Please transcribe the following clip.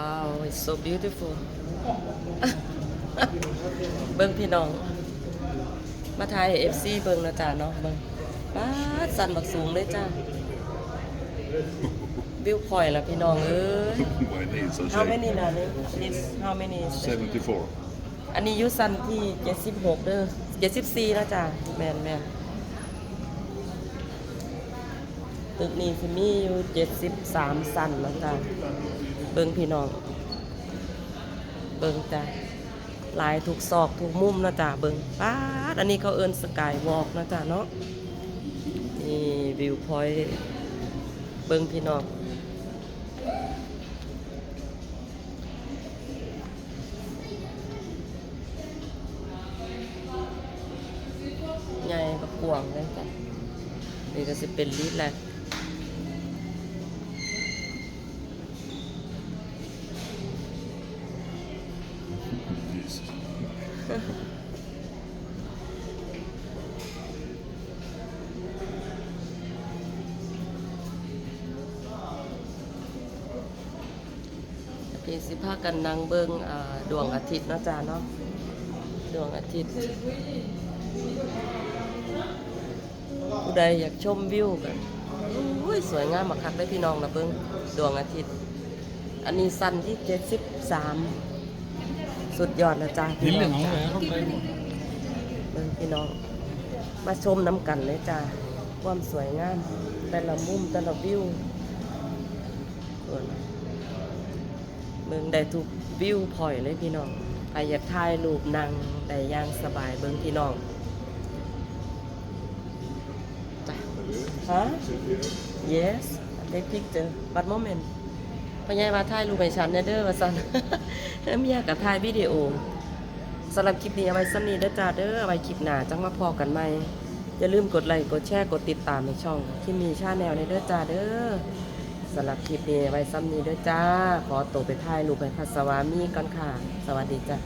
Wow it's so beautiful เบิ่งพี่น้อง มาถ่าย FC เบิ่งนะจ๊ะเนาะเบิ่งป้าดสั่นบักสูงเลยจ้าวิวพอยต์ละพี่น้องเอ้ย My knees are how shaking. many นะนี่ this how many 74. อันนี้อยุสันที่76เด้อ74แล้วจ้ะแม่นแม่นตึกนี้สิมีอยู่73สันแล้วจ้ะ เบิ่งพี่น้อง เบิ่งจ้ะลายทุกซอกทุกมุมนะจ้ะเบิ่งป๊าดอันนี้เขาเอิ้นสกายวอล์กนะจ้ะเนาะนี่วิวพอยต์เบิ่งพี่น้องใหญ่กับกวางเลยจ้ะนี่ก็จะเป็นลีดแหละีสิพากันนังเบิงดวงอาทิตย์นะจ้าเนาะดวงอาทิตย์ผู้ใดอยากชมวิวกันอุ้ยสวยงามมากคักได้พี่น้องนะเบิ่งดวงอาทิตย์ อันนี้สั้นที่73สุ ดยอดนะจ้าพี่น้องจ้าเบิ่งพี่น้อง มาชมน้ำกันเลยจ้าความสวยงาม แต่ละมุมแต่ละวิวส่วนเบิ่งได้ทุกวิวพอยต์เลยพี่น้องใครอยากถ่ายรูปนั่งได้อย่างสบายเบิ่งพี่น้องจ้ะฮะ yes I take picture but moment พ่อใหญ่มาถ่ายรูปให้ฉันเน่เด้อว่าซั่นเมียก็ถ่ายวิดีโอสำหรับคลิปนี้เอาไว้ซ้ำนี้เด้อจ้าเด้อเอาไว้คลิปหน้าจังมาพอกันใหม่อย่าลืมกดไลค์กดแชร์กดติดตามในช่องที่มีชาแนลในเด้อจ้าเด้อสำหรับคลิปนี้ไว้ซ้ำนี้เด้อจ้า ขอตัวไปถ่ายรูปให้พัสวามีก่อนค่ะ สวัสดีจ้า